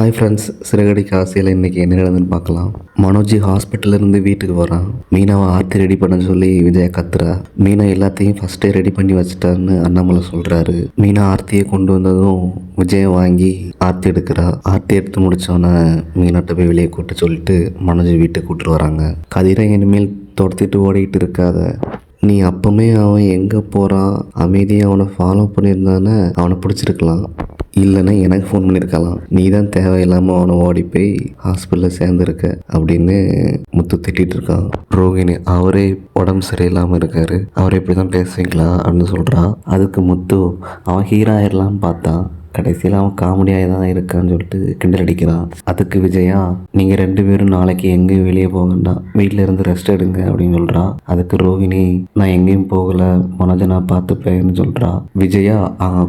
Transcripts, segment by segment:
Hi friends சிறகடி காசியில் இன்றைக்கி என்ன நடந்துன்னு பார்க்கலாம். மனோஜி ஹாஸ்பிட்டலேருந்து வீட்டுக்கு வரான். மீனாவை ஆர்த்தி ரெடி பண்ண சொல்லி விஜயா கத்துறா. மீனா எல்லாத்தையும் ஃபஸ்ட்டே ரெடி பண்ணி வச்சுட்டான்னு அண்ணாமலை சொல்கிறாரு மீனா ஆர்த்தியை கொண்டு வந்ததும் விஜயை வாங்கி ஆர்த்தி எடுக்கிறா. ஆர்த்தி எடுத்து முடித்தோன்னே மீனாட்ட போய் வெளியே கூட்ட சொல்லிட்டு மனோஜி வீட்டுக்கு கூப்பிட்டு வராங்க. கதிரை இனிமேல் துரத்திட்டு ஓடிக்கிட்டு இருக்காத. நீ அப்பவுமே அவன் எங்கே போகிறான் அமைதியாக அவனை ஃபாலோ பண்ணியிருந்தானே அவனை பிடிச்சிருக்கலாம். இல்லைன்னா எனக்கு ஃபோன் பண்ணியிருக்கலாம் நீ தான் தேவையில்லாமல் அவனை ஓடி போய் ஹாஸ்பிட்டலில் சேர்ந்துருக்க அப்படின்னு முத்து திட்டிகிட்டு இருக்கான். ரோகிணி அவரே உடம்பு சரியில்லாமல் இருக்காரு. அவரை இப்படி தான் பேசுவீங்களா அப்படின்னு சொல்கிறான் அதுக்கு முத்து அவன் ஹீரோ ஆயிடலாம்னு பார்த்தான். கடைசியில் அவன் காமெடியாக தான் இருக்கான்னு சொல்லிட்டு கிண்டல் அடிக்கிறான். அதுக்கு விஜயா நீங்கள் ரெண்டு பேரும் நாளைக்கு எங்கேயும் வெளியே போக வேண்டாம். வீட்டில் இருந்து ரெஸ்ட் எடுங்க அப்படின்னு சொல்கிறா அதுக்கு ரோகிணி நான் எங்கேயும் போகலை. மனோஜை நான் பார்த்துப்பேன்னு சொல்கிறா விஜயா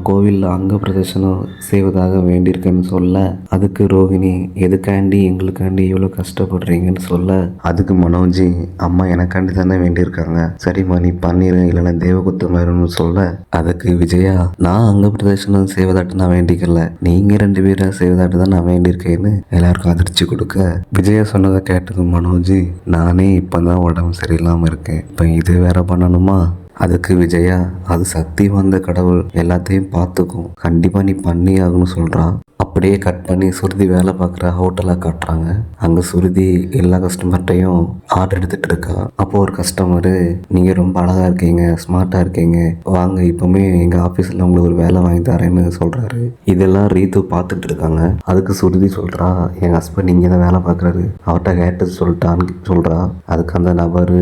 கோவிலில் அங்க பிரதர்சனம் செய்வதாக வேண்டியிருக்கேன்னு சொல்ல. அதுக்கு ரோகிணி எதுக்காண்டி எங்களுக்காண்டி இவ்வளோ கஷ்டப்படுறீங்கன்னு சொல்ல. அதுக்கு மனோஜி அம்மா எனக்காண்டி தானே வேண்டியிருக்காங்க. சரிம்மா நீ பண்ணிடு இல்லைன்னா தேவகுத்தம் வரும்னு சொல்ல. அதுக்கு விஜயா நான் அங்க பிரதர்சனம் செய்வதாட்டு நான் வேண்டிக்கல. நீங்க ரெண்டு பேரும் செய்வதாட்டு தான் நான் வேண்டியிருக்கேன்னு எல்லாருக்கும் அதிர்ச்சி கொடுக்க. விஜயா சொன்னதை கேட்டது மனோஜ் நானே இப்பதான் உடம்பு சரியில்லாம இருக்கேன். இப்போ இது வேற பண்ணணுமா? அதுக்கு விஜயா அது சக்தி வந்த கடவுள் எல்லாத்தையும் பார்த்துக்கும். கண்டிப்பாக நீ பண்ணி ஆகணும்னு சொல்கிறா அப்படியே கட் பண்ணி சுருதி வேலை பார்க்குற ஹோட்டலாக காட்டுறாங்க. அங்கே சுருதி எல்லா கஸ்டமர்கிட்டையும் ஆர்டர் எடுத்துகிட்டு இருக்கா. அப்போது ஒரு கஸ்டமரு நீங்கள் ரொம்ப அழகாக இருக்கீங்க ஸ்மார்ட்டாக இருக்கீங்க. வாங்க இப்போவுமே எங்கள் ஆஃபீஸில் உங்களுக்கு ஒரு வேலை வாங்கி தரேன்னு சொல்கிறாரு இதெல்லாம் ரீத்து பார்த்துட்டு இருக்காங்க. அதுக்கு சுருதி சொல்கிறா என் ஹஸ்பண்ட் இங்கே தான் வேலை பார்க்குறாரு. அவர்கிட்ட கேட்டது சொல்லிட்டான்னு சொல்கிறா அதுக்கு அந்த நபர்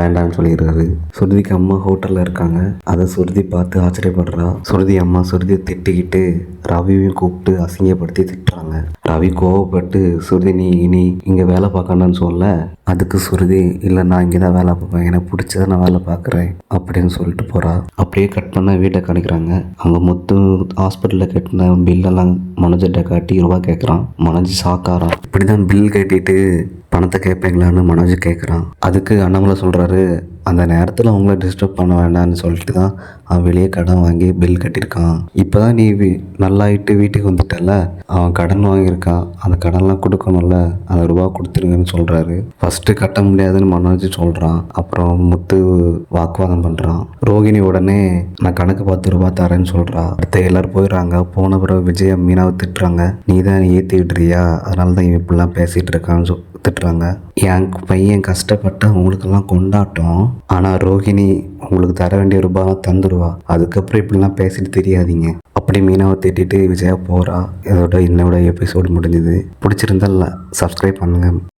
வேண்டான்னு சொல்லிடுறாரு. சுருதிக்கு அம்மா ஹோட்டலில் இருக்காங்க. அதை சுருதி பார்த்து ஆச்சரியப்படுறா. சுருதி அம்மா சுருதியை திட்டிக்கிட்டு ரவியும் கூப்பிட்டு அசிங்கப்படுத்தி திட்டுறாங்க. ரவி கோவப்பட்டு சுருதி நீ இனி இங்கே வேலை பார்க்கணும்னு சொல்ல அதுக்கு சுருதி இல்லை நான் இங்கே தான் வேலை பார்ப்பேன். எனக்கு பிடிச்சதை நான் வேலை பார்க்குறேன். அப்படின்னு சொல்லிட்டு போகிறா அப்படியே கட் பண்ண வீட்டை காணிக்கிறாங்க. அங்கே மொத்தம் ஹாஸ்பிட்டலில் கட்டின பில்லெல்லாம் மனோஜிட்ட காட்டி ரூபா கேட்குறான் மனோஜ் சாக்காரான் இப்படி தான் பில் கட்டிட்டு பணத்தை கேட்பீங்களான்னு மனோஜ் கேட்குறான் அதுக்கு அண்ணாமலை சொல்கிறாரு அந்த நேரத்தில் அவங்கள டிஸ்டர்ப் பண்ண வேண்டாம்னு சொல்லிட்டு தான் அவன் வெளியே கடன் வாங்கி பில் கட்டியிருக்கான். இப்போ தான் நீ வீ- நல்லாயிட்டு வீட்டுக்கு வந்துட்டல அவன் கடன் வாங்கியிருக்கான். அந்த கடன்லாம் கொடுக்கணும்ல? அந்த ரூபா கொடுத்துருங்கன்னு சொல்கிறாரு ஃபஸ்ட்டு கட்ட முடியாதுன்னு மனோஜ் சொல்கிறான் அப்புறம் முத்து வாக்குவாதம் பண்ணுறான் ரோகிணி உடனே நான் கணக்கு பத்து ரூபா தரேன்னு சொல்கிறா அடுத்த எல்லாரும் போயிடுறாங்க. போன பிறகு விஜய் மீனாவை திட்டுறாங்க. நீ தான் ஏற்றி விடுறியா அதனால தான் இவன் இப்படிலாம் பேசிகிட்டு இருக்கான்னு சொல் திட்டுறாங்க. என் பையன் கஷ்டப்பட்டு அவங்களுக்கெல்லாம் கொண்டாட்டம். ஆனால் ரோஹிணி உங்களுக்கு தர வேண்டிய ரூபாய் தந்துடுவா அதுக்கப்புறம் இப்படிலாம் பேசிட்டு தெரியாதீங்க. அப்படி மீனாவை திட்டிட்டு விஜயா போகிறா இதோட என்னோட எபிசோடு முடிஞ்சுது. பிடிச்சிருந்தா சப்ஸ்கிரைப் பண்ணுங்கள்